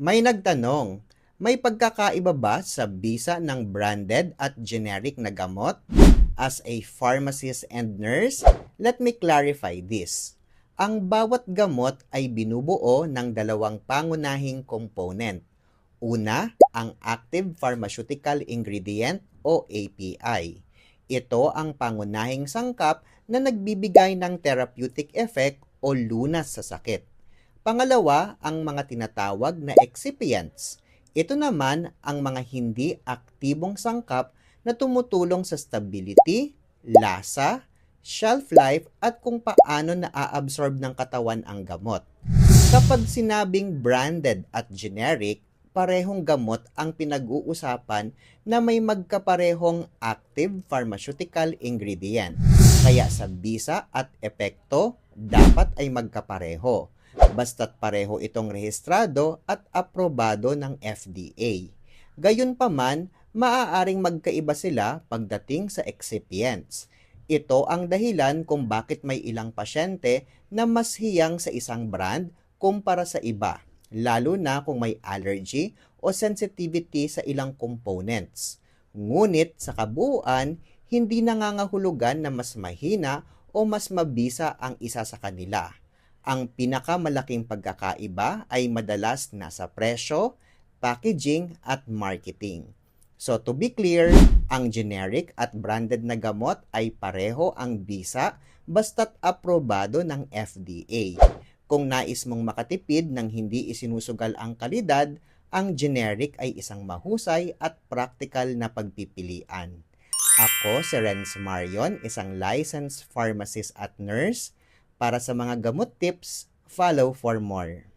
May nagtanong, may pagkakaiba ba sa bisa ng branded at generic na gamot? As a pharmacist and nurse, let me clarify this. Ang bawat gamot ay binubuo ng dalawang pangunahing component. Una, ang active pharmaceutical ingredient o API. Ito ang pangunahing sangkap na nagbibigay ng therapeutic effect o lunas sa sakit. Pangalawa, ang mga tinatawag na excipients. Ito naman ang mga hindi aktibong sangkap na tumutulong sa stability, lasa, shelf life at kung paano na-absorb ng katawan ang gamot. Kapag sinabing branded at generic, parehong gamot ang pinag-uusapan na may magkaparehong active pharmaceutical ingredient. Kaya sa bisa at epekto, dapat ay magkapareho. Basta't pareho itong rehistrado at aprobado ng FDA. Gayunpaman, maaaring magkaiba sila pagdating sa excipients. Ito ang dahilan kung bakit may ilang pasyente na mas hiyang sa isang brand kumpara sa iba, lalo na kung may allergy o sensitivity sa ilang components. Ngunit sa kabuuan, hindi nangangahulugan na mas mahina o mas mabisa ang isa sa kanila. Ang pinakamalaking pagkakaiba ay madalas nasa presyo, packaging at marketing. So to be clear, ang generic at branded na gamot ay pareho ang bisa basta't aprobado ng FDA. Kung nais mong makatipid ng hindi isinusugal ang kalidad, ang generic ay isang mahusay at practical na pagpipilian. Ako si Renz Marion, isang licensed pharmacist at nurse. Para sa mga gamot tips, follow for more.